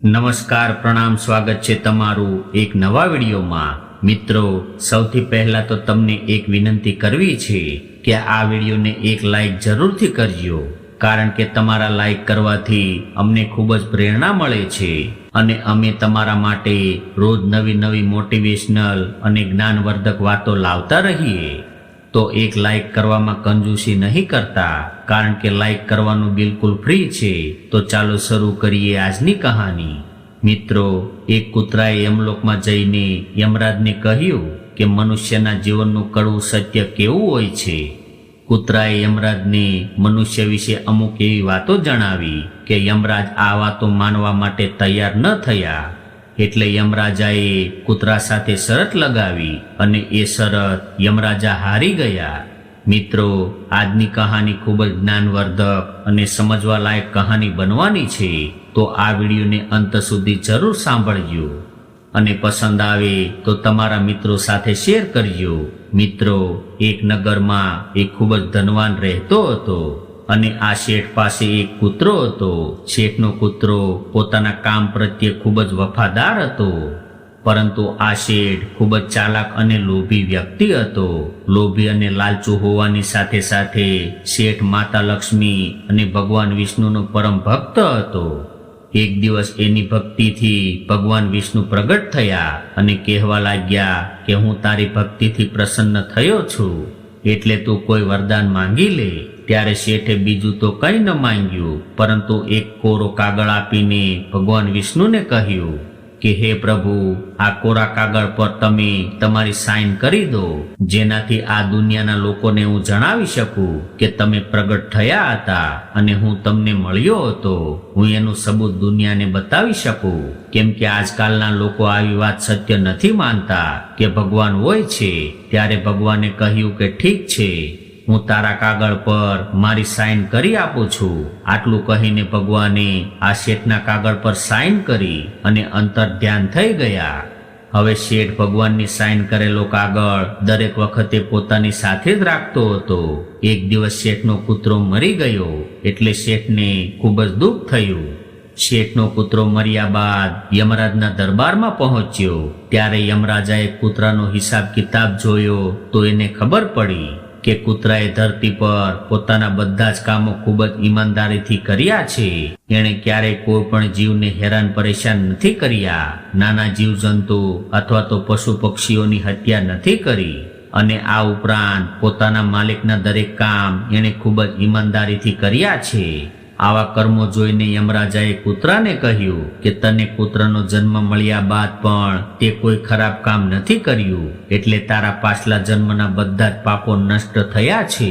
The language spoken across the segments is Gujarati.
નમસ્કાર, પ્રણામ, સ્વાગત છે તમારું એક નવા વિડીયોમાં. મિત્રો, સૌથી પહેલા તો તમને એક વિનંતી કરવી છે કે આ વિડીયોને એક લાઈક જરૂરથી કરજો, કારણ કે તમારા લાઈક કરવાથી અમને ખૂબ જ પ્રેરણા મળે છે અને અમે તમારા માટે રોજ નવી નવી મોટિવેશનલ અને જ્ઞાનવર્ધક વાતો લાવતા રહીએ. તો એક લાઈક કરવામાં કંજૂસી નહીં કરતા. કારણ કે લાઈક કરવાનું બિલકુલ ફ્રી છે. તો ચાલો શરૂ કરીએ આજની કહાની. મિત્રો, એક કૂતરાએ યમલોકમાં જઈને યમરાજને કહ્યું કે મનુષ્યના જીવનનું કડવું સત્ય કેવું હોય છે. કૂતરાએ યમરાજને મનુષ્ય વિશે અમુક એવી વાતો જણાવી કે યમરાજ આ વાતો માનવા માટે તૈયાર ન થયા. એટલે યમરાજાએ કૂતરા સાથે શરત લગાવી અને એ શરત યમરાજા હારી ગયા. મિત્રો, આજની કહાની ખૂબ જ જ્ઞાનવર્ધક અને સમજવા લાયક કહાની બનવાની છે, તો આ વિડીયોને અંત સુધી જરૂર સાંભળજો. અને પસંદ આવે તો તમારા મિત્રો સાથે શેર કરજો. મિત્રો, એક નગરમાં એક ખૂબ જ ધનવાન રહેતો હતો. અને આ શેઠ પાસે એક કૂતરો હતો. શેઠનો કૂતરો પોતાના કામ પ્રત્યે ખૂબ જ વફાદાર હતો. પરંતુ આ શેઠ ખૂબ જ ચાલાક અને લોભી વ્યક્તિ હતો. લોભી અને લાલચુ હોવાની સાથે સાથે શેઠ માતા લક્ષ્મી અને ભગવાન વિષ્ણુનો પરમ ભક્ત હતો. એક દિવસ એની ભક્તિથી ભગવાન વિષ્ણુ પ્રગટ થયા અને કહેવા લાગ્યા કે હું તારી ભક્તિથી પ્રસન્ન થયો છું. એટલે તું કોઈ વરદાન માંગી લે. ત્યારે શેઠે બીજું તો કંઈ ન માંગ્યું, પરંતુ એક કોરો કાગળ આપીને ભગવાન વિષ્ણુને કહ્યું કે, હે પ્રભુ, આ કોરા કાગળ પર તમે તમારી સાઈન કરી દો, જેનાથી આ દુનિયાના લોકોને હું જણાવી શકું કે તમે પ્રગટ થયા હતા અને હું તમને મળ્યો હતો. હું એનું સબૂત દુનિયાને બતાવી શકું, કેમ કે આજકાલના લોકો આવી વાત સત્ય નથી માનતા કે ભગવાન હોય છે. ત્યારે ભગવાને કહ્યું કે, ઠીક છે હું તારા કાગળ પર મારી સાઈન કરી આપું છું. આટલું કહીને ભગવાને આ શેઠના કાગળ પર સાઈન કરી અને અંતર ધ્યાન થઈ ગયા. હવે શેઠ ભગવાનની સાઈન કરેલો કાગળ દરેક વખતે પોતાની સાથે જ રાખતો હતો. એક દિવસ શેઠનો કૂતરો મરી ગયો એટલે શેઠને ખૂબ જ દુઃખ થયું. શેઠનો કૂતરો મર્યા બાદ યમરાજના દરબારમાં પહોંચ્યો. ત્યારે યમરાજાએ કૂતરાનો હિસાબ કિતાબ જોયો તો એને ખબર પડી. કે કૂતરાએ ધરતી પર પોતાના બધા જ કામો ખૂબ જ ઈમાનદારીથી કર્યા છે. એણે ક્યારેય કોઈ પણ જીવને હેરાન પરેશાન નથી કર્યા. નાના જીવજંતુ અથવા તો પશુ પક્ષીઓની હત્યા નથી કરી. અને આ ઉપરાંત પોતાના માલિકના દરેક કામ એણે ખૂબ જ ઈમાનદારીથી કર્યા છે. આવા કર્મો જોઈને યમરાજાએ કૂતરાને કહ્યું કે તને કૂતરાનો જન્મ મળ્યા બાદ પણ તે કોઈ ખરાબ કામ નથી કર્યું, એટલે તારા પાછલા જન્મના બધા જ પાપો નષ્ટ થયા છે.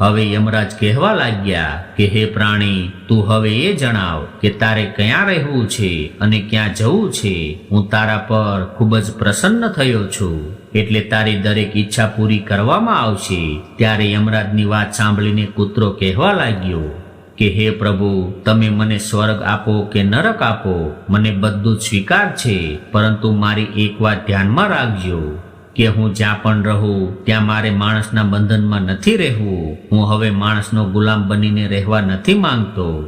હવે યમરાજ કહેવા લાગ્યા કે, હે પ્રાણી, તું હવે એ જણાવ કે તારે ક્યાં રહેવું છે અને ક્યાં જવું છે? હું તારા પર ખૂબ જ પ્રસન્ન થયો છું, એટલે તારી દરેક ઈચ્છા પૂરી કરવામાં આવશે. ત્યારે યમરાજની વાત સાંભળીને કૂતરો કહેવા લાગ્યો કે હે પ્રભુ, તમે મને સ્વર્ગ આપો કે નરક આપો? મને બધું સ્વીકાર છે, પરંતુ મારી એક વાત ધ્યાનમાં રાખજો કે હું જ્યાં પણ રહું, ત્યાં મારે માણસના બંધનમાં નથી રહેવું. હું હવે માણસનો ગુલામ બનીને રહેવા નથી માંગતો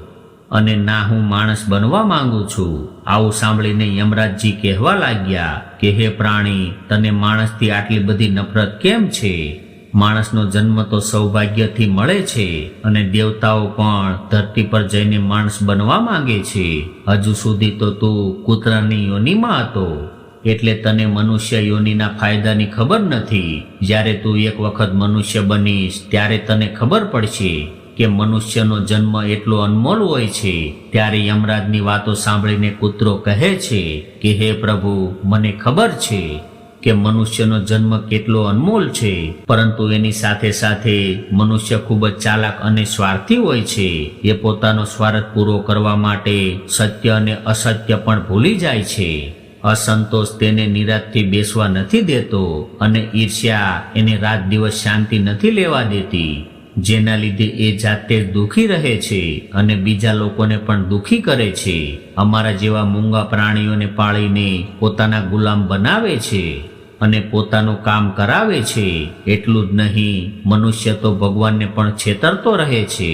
અને ના હું માણસ બનવા માંગુ છું. આવું સાંભળીને યમરાજજી કહેવા લાગ્યા કે, હે પ્રાણી, તને માણસથી આટલી બધી નફરત કેમ છે? માણસનો જન્મ તો સૌભાગ્યથી મળે છે અને દેવતાઓ પણ ધરતી પર જઈને માણસ બનવા માંગે છે. હજુ સુધી તો તું કૂતરાની યોનિમાં હતો. એટલે તને મનુષ્ય યોનિના ફાયદાની ખબર નથી. જ્યારે તું એક વખત મનુષ્ય બનીશ, ત્યારે તને ખબર પડશે કે મનુષ્યનો જન્મ એટલો અનમોલ હોય છે. ત્યારે યમરાજની વાતો સાંભળીને કૂતરો કહે છે કે, હે પ્રભુ, મને ખબર છે કે મનુષ્યનો જન્મ કેટલો અનમોલ છે, પરંતુ એની સાથે સાથે મનુષ્ય ખૂબ જ ચાલાક અને સ્વાર્થી હોય છે. એ પોતાનો સ્વાર્થ પૂરો કરવા માટે સત્ય અને અસત્ય પણ ભૂલી જાય છે. અસંતોષ તેને નિરાશથી બેસવા નથી દેતો અને ઈર્ષ્યા એને રાત દિવસ શાંતિ નથી લેવા દેતી. જેના લીધે એ જાતે દુખી રહે છે અને બીજા લોકોને પણ દુખી કરે છે. અમારા જેવા મૂંગા પ્રાણીઓને પાળીને પોતાના ગુલામ બનાવે છે. અને પોતાનું કામ કરાવે છે, એટલું જ નહીં, મનુષ્ય તો ભગવાનને પણ છેતરતો રહે છે.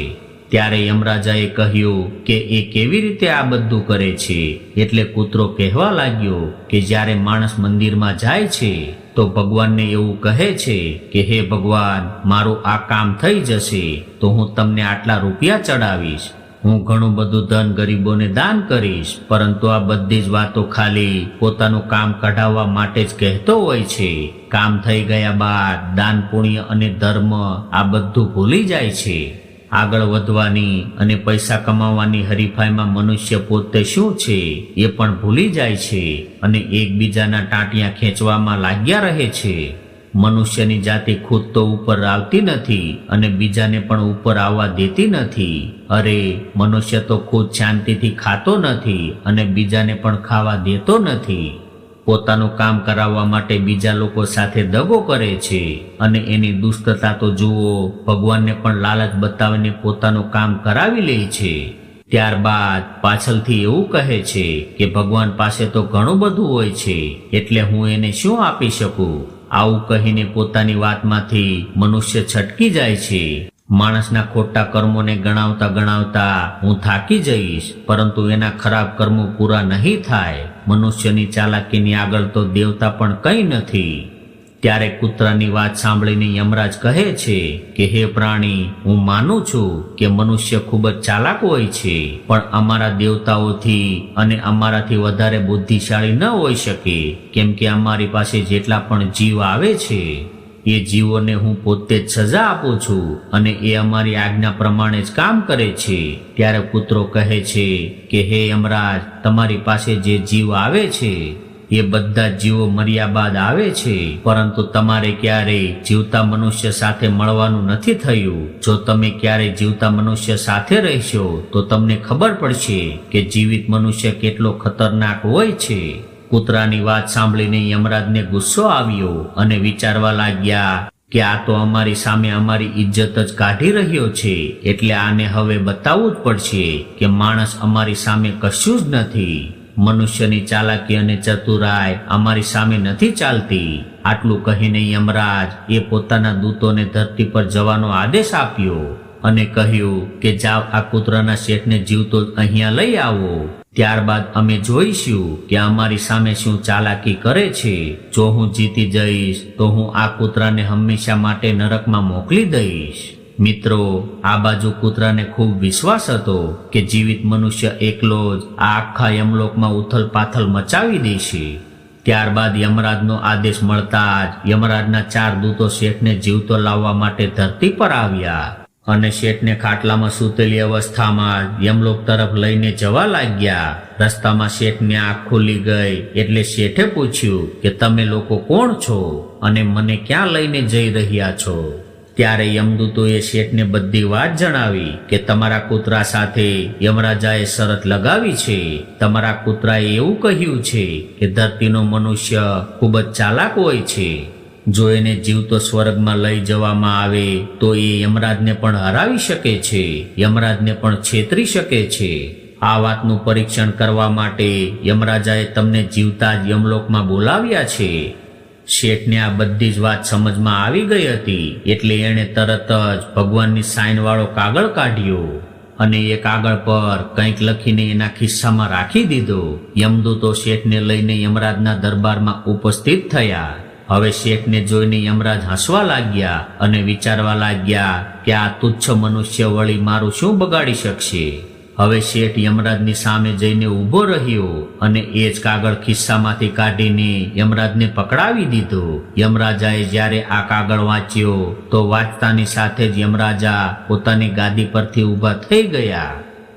ત્યારે યમરાજાએ કહ્યું કે એ કેવી રીતે આ બધું કરે છે? એટલે કૂતરો કહેવા લાગ્યો કે જ્યારે માણસ મંદિરમાં જાય છે, તો ભગવાનને એવું કહે છે કે, હે ભગવાન, મારું આ કામ થઈ જશે, તો હું તમને આટલા રૂપિયા ચડાવીશ. હું ઘણું બધું ધન ગરીબોને દાન કરીશ, પરંતુ આ બધી જ વાતો ખાલી પોતાનું કામ કઢાવવા માટે જ કહેતો હોય છે. કામ થઈ ગયા બાદ દાન, પુણ્ય અને ધર્મ આ બધું ભૂલી જાય છે. આગળ વધવાની અને પૈસા કમાવાની હરીફાઈમાં મનુષ્ય પોતે શું છે, એ પણ ભૂલી જાય છે અને એકબીજાના ટાંટિયા ખેંચવામાં લાગ્યા રહે છે. મનુષ્યની જાતિ ખુદ તો ઉપર આવતી નથી અને બીજાને પણ ઉપર આવવા દેતી નથી. અરે, મનુષ્ય તો ખુદ શાંતિથી ખાતો નથી અને બીજાને પણ ખાવા દેતો નથી. પોતાનું કામ કરાવવા માટે બીજા લોકો સાથે દગો કરે છે અને એની દુષ્ટતા તો જુઓ, ભગવાનને પણ લાલચ બતાવીને પોતાનું કામ કરાવી લે છે. ત્યારબાદ પાછળથી એવું કહે છે કે ભગવાન પાસે તો ઘણું બધું હોય છે, એટલે હું એને શું આપી શકું? આવું કહીને પોતાની વાતમાંથી મનુષ્ય છટકી જાય છે. માણસના ખોટા કર્મોને ગણાવતા ગણાવતા હું થાકી જઈશ, પરંતુ એના ખરાબ કર્મો પૂરા નહીં થાય. મનુષ્યની ચાલાકીની આગળ તો દેવતા પણ કંઈ નથી. ત્યારે કૂતરાની વાત સાંભળીને યમરાજ કહે છે કે, હે પ્રાણી, હું માનું છું કે મનુષ્ય ખૂબ જ ચાલાક હોય છે, પણ અમારા દેવતાઓથી અને અમારાથી વધારે બુદ્ધિશાળી ન હોઈ શકે, કેમ કે અમારી પાસે જેટલા પણ જીવ આવે છે, એ જીવોને હું પોતે જ સજા આપું છું અને એ અમારી આજ્ઞા પ્રમાણે જ કામ કરે છે. ત્યારે કૂતરો કહે છે કે, હે યમરાજ, તમારી પાસે જે જીવ આવે છે એ બધા જીવો મર્યા બાદ આવે છે. પરંતુ તમારે ક્યારેય જીવતા મનુષ્ય સાથે મળવાનું નથી થયું. જો તમે ક્યારેય જીવતા મનુષ્ય સાથે રહેશો, તો તમને ખબર પડશે કે જીવિત મનુષ્ય કેટલો ખતરનાક હોય છે. કૂતરાની વાત સાંભળીને યમરાજને ગુસ્સો આવ્યો અને વિચારવા લાગ્યા કે આ તો અમારી સામે અમારી ઇજ્જત જ કાઢી રહ્યો છે. એટલે આને હવે બતાવવું જ પડશે કે માણસ અમારી સામે કશું જ નથી. મનુષ્યની ચાલાકી અને ચતુરાય અમારી સામે નથી ચાલતી. આટલું કહીને યમરાજ એ પોતાના દૂતોને ધરતી પર જવાનો આદેશ આપ્યો અને કહ્યું કે જાઓ આ કૂતરાના શેઠને જીવતો અહીંયા લઈ આવો. ત્યારબાદ અમે જોઈશું કે અમારી સામે શું ચાલાકી કરે છે. જો હું જીતી જઈશ તો હું આ કૂતરાને હંમેશા માટે નરકમાં મોકલી દઈશ. મિત્રો, આ બાજુ કૂતરાને ખૂબ વિશ્વાસ હતો કે જીવિત મનુષ્ય એકલો જ આ આખા યમલોકમાં ઉથલ પાથલ મચાવી દેશે. ત્યારબાદ યમરાજનો આદેશ મળતા જ યમરાજના ચાર દૂતો શેઠને જીવતો લાવવા માટે ધરતી પર આવ્યા અને શેઠને ખાટલામાં સૂતેલી અવસ્થામાં યમલોક તરફ લઈને જવા લાગ્યા. રસ્તામાં શેઠને આંખ ખુલી ગઈ એટલે શેઠે પૂછ્યું કે, તમે લોકો કોણ છો અને મને ક્યાં લઈને જઈ રહ્યા છો? ત્યારે યમદૂતોએ શેઠને બધી વાત જણાવી કે તમારા કૂતરા સાથે યમરાજાએ શરત લગાવી છે. તમારા કૂતરાએ એવું કહ્યું છે કે ધરતીનો મનુષ્ય ખૂબ જ ચાલાક હોય છે. જો એને જીવતો સ્વર્ગમાં લઈ જવામાં આવે, તો એ યમરાજને પણ હરાવી શકે છે. યમરાજને પણ છેતરી શકે છે. આ વાતનું પરીક્ષણ કરવા માટે યમરાજાએ તમને જીવતા જ યમલોકમાં બોલાવ્યા છે. શેઠને આ બધી જ વાત સમજમાં આવી ગઈ હતી, એટલે એણે તરત જ ભગવાનની સાઈન વાળો કાગળ કાઢ્યો અને એ કાગળ પર કંઈક લખીને એના ખિસ્સામાં રાખી દીધો. યમદૂતો શેઠને લઈને યમરાજના દરબારમાં ઉપસ્થિત થયા. હવે શેઠને જોઈને યમરાજ હસવા લાગ્યા અને વિચારવા લાગ્યા કે આ તુચ્છ મનુષ્ય વળી મારું શું બગાડી શકશે? હવે શેઠ યમરાજની સામે જઈને ઊભો રહ્યો અને એ જ કાગળ ખિસ્સામાંથી કાઢીને યમરાજને પકડાવી દીધો. યમરાજાએ જ્યારે આ કાગળ વાંચ્યો, તો વાંચતાની સાથે જ યમરાજા પોતાની ગાદી પરથી ઊભા થઈ ગયા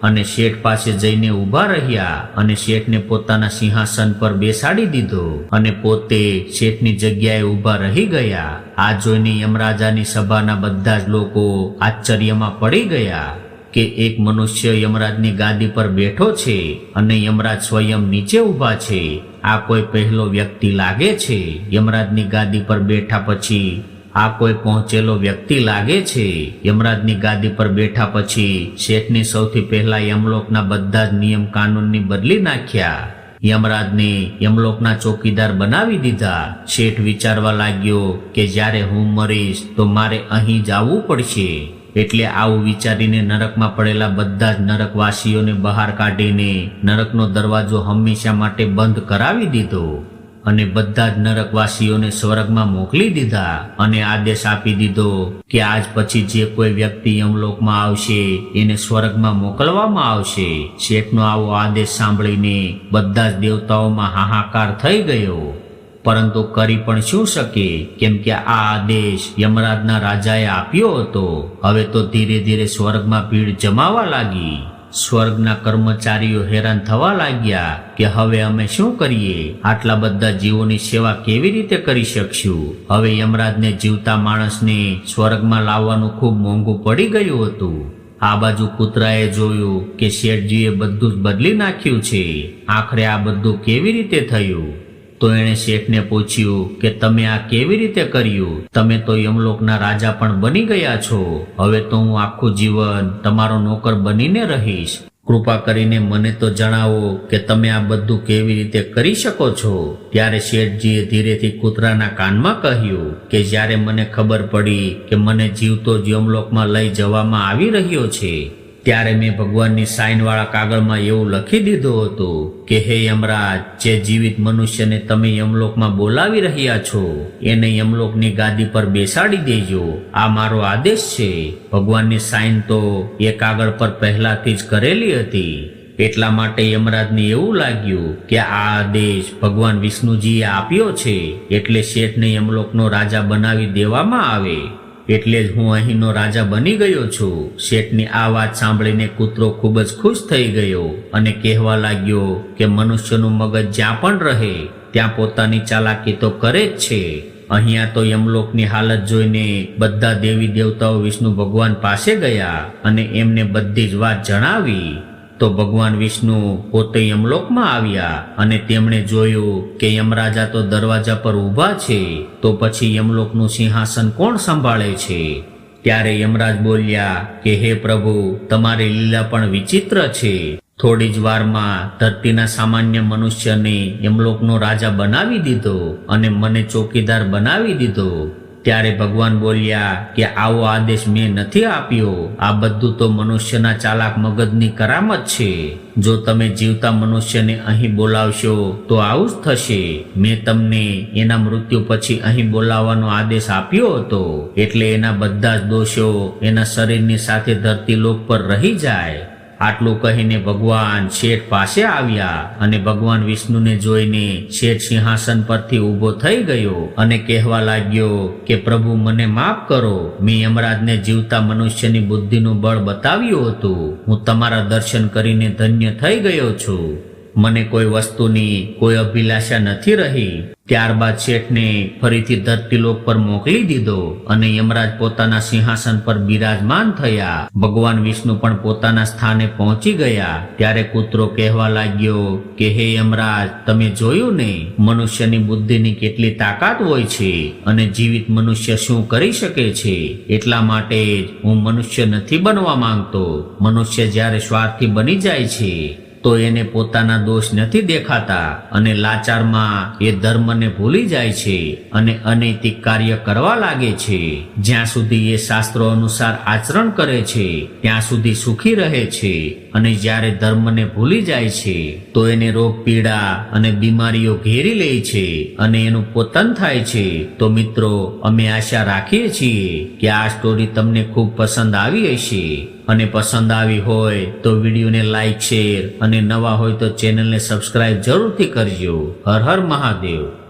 અને શેઠ પાસે જઈને ઊભા રહ્યા અને શેઠને પોતાના સિંહાસન પર બેસાડી દીધો અને પોતે શેઠની જગ્યાએ ઊભા રહી ગયા. આ જોઈને યમરાજાની સભાના બધા જ લોકો આશ્ચર્યમાં પડી ગયા. કે એક મનુષ્ય યમરાજની ગાદી પર બેઠો છે અને યમરાજ સ્વયં નીચે ઊભા છે. આ કોઈ પહેલો વ્યક્તિ લાગે છે. યમરાજની ગાદી પર બેઠા પછી આ કોઈ પહોંચેલો વ્યક્તિ લાગે છે. યમરાજની ગાદી પર બેઠા પછી શેઠની સૌથી પહેલા યમલોકના બધા જ નિયમ કાનૂનની બદલી નાખ્યા. યમરાજને યમલોકના ચોકીદાર બનાવી દીધા. શેઠ વિચારવા લાગ્યો કે જ્યારે હું મરીશ તો મારે અહીં જ આવવું પડશે. એટલે આવું વિચારીને નરકમાં પડેલા બધા જ નરકવાસીઓને બહાર કાઢીને નરકનો દરવાજો હંમેશા માટે બંધ કરાવી દીધો અને બધા જ નરકવાસીઓને સ્વર્ગમાં મોકલી દીધા અને આદેશ આપી દીધો કે આજ પછી જે કોઈ વ્યક્તિ યમલોકમાં આવશે, એને સ્વર્ગમાં મોકલવામાં આવશે. શેઠનો આવો આદેશ સાંભળીને બધા જ દેવતાઓમાં હાહાકાર થઈ ગયો. પરંતુ કરી પણ શું શકે? કેમ કે આ આદેશ યમરાજના રાજાએ આપ્યો હતો. હવે તો ધીરે ધીરે સ્વર્ગમાં ભીડ જમાવા લાગી. સ્વર્ગના કર્મચારીઓ હેરાન થવા લાગ્યા કે હવે અમે શું કરીએ? આટલા બધા જીવોની સેવા કેવી રીતે કરી શકશું? હવે યમરાજને જીવતા માણસને સ્વર્ગમાં લાવવાનું ખૂબ મોંઘું પડી ગયું હતું. આ બાજુ કૂતરાએ જોયું કે શેઠજીએ બધું જ બદલી નાખ્યું છે. આખરે આ બધું કેવી રીતે થયું? તો એણે શેઠને પૂછ્યું કે તમે આ કેવી રીતે કર્યું? તમે તો યમલોકના રાજા પણ બની ગયા છો. હવે તો હું આખું જીવન તમારો નોકર બનીને રહીશ. કૃપા કરીને મને તો જણાવો કે તમે આ બધું કેવી રીતે કરી શકો છો? ત્યારે શેઠજીએ ધીરેથી કૂતરાના કાનમાં કહ્યું કે જ્યારે મને ખબર પડી કે મને જીવતો જ યમલોકમાં લઈ જવામાં આવી રહ્યો છે ત્યારે મેં ભગવાનની સાઇનવાળા કાગળમાં એવું લખી દીધું હતું કે, હે યમરાજ, જે જીવિત મનુષ્યને તમે યમલોકમાં બોલાવી રહ્યા છો, એને યમલોકની ગાદી પર બેસાડી દેજો. આ મારો આદેશ છે. ભગવાનની સાઇન તો એ કાગળ પર પહેલાથી જ કરેલી હતી. એટલા માટે યમરાજને એવું લાગ્યું કે, આ આદેશ ભગવાન વિષ્ણુજીએ આપ્યો છે. એટલે શેઠને યમલોકનો રાજા બનાવી દેવામાં આવે. એટલે જ હું અહીંનો રાજા બની ગયો છું. શેઠની આ વાત સાંભળીને કૂતરો ખૂબ જ ખુશ થઈ ગયો અને કહેવા લાગ્યો કે મનુષ્યનું મગજ જ્યાં પણ રહે, ત્યાં પોતાની ચાલાકી તો કરે જ છે. અહીંયા તો યમલોકની હાલત જોઈને બધા દેવી દેવતાઓ વિષ્ણુ ભગવાન પાસે ગયા અને એમને બધી જ વાત જણાવી. તો ભગવાન વિષ્ણુ પોતે યમલોકમાં આવ્યા અને તેમણે જોયું કે યમરાજા તો દરવાજા પર ઊભા છે, તો પછી યમલોકનું સિંહાસન કોણ સંભાળે છે? ત્યારે યમરાજ બોલ્યા કે, હે પ્રભુ, તમારી લીલા પણ વિચિત્ર છે. થોડી જ વારમાં ધરતીના સામાન્ય મનુષ્યને યમલોકનો રાજા બનાવી દીધો અને મને ચોકીદાર બનાવી દીધો. ત્યારે ભગવાન બોલ્યા કે આવો આદેશ મેં નથી આપ્યો. આ બધું તો મનુષ્યના ચાલાક મગજની કરામત છે. જો તમે જીવતા મનુષ્યને અહીં બોલાવશો, તો આવું જ થશે. મેં તમને એના મૃત્યુ પછી અહીં બોલાવવાનો આદેશ આપ્યો હતો. એટલે એના બધા જ દોષો એના શરીરની સાથે ધરતી લોક પર રહી જાય. આટલું કહીને ભગવાન શેઠ પાસે આવ્યા અને ભગવાન વિષ્ણુને જોઈને શેઠ સિંહાસન પરથી ઊભો થઈ ગયો અને કહેવા લાગ્યો કે, પ્રભુ, મને માફ કરો. મેં યમરાજને જીવતા મનુષ્યની બુદ્ધિનું બળ બતાવ્યું હતું. હું તમારા દર્શન કરીને ધન્ય થઈ ગયો છું. મને કોઈ વસ્તુની કોઈ અભિલાષા નથી રહી. ત્યારબાદ શેઠને ફરીથી ધરતીલોક પર મોકલી દીધો અને યમરાજ પોતાના સિંહાસન પર બિરાજમાન થયા. ભગવાન વિષ્ણુ પણ પોતાના સ્થાને પહોંચી ગયા. ત્યારે કૂતરો કહેવા લાગ્યો કે, હે યમરાજ, તમે જોયું ને? મનુષ્યની બુદ્ધિની કેટલી તાકાત હોય છે અને જીવિત મનુષ્ય શું કરી શકે છે? એટલા માટે જ હું મનુષ્ય નથી બનવા માંગતો. મનુષ્ય જ્યારે સ્વાર્થી બની જાય છે તો એને પોતાના દોષ નથી દેખાતા અને લાચારમાં એ ધર્મને ભૂલી જાય છે અને અનૈતિક કાર્ય કરવા લાગે છે. જ્યાં સુધી એ શાસ્ત્રો અનુસાર આચરણ કરે છે, ત્યાં સુધી સુખી રહે છે. અને જ્યારે ધર્મને ભૂલી જાય છે, તો એને રોગ, પીડા અને બીમારીઓ ઘેરી લે છે અને એનું પોતન થાય છે. તો મિત્રો, અમે આશા રાખીએ છીએ કે આ સ્ટોરી તમને ખૂબ પસંદ આવી હશે. અને પસંદ આવી હોય તો વિડીયોને લાઈક શેર અને નવા હોય તો ચેનલને સબસ્ક્રાઇબ જરૂરથી કરજો. હર હર મહાદેવ.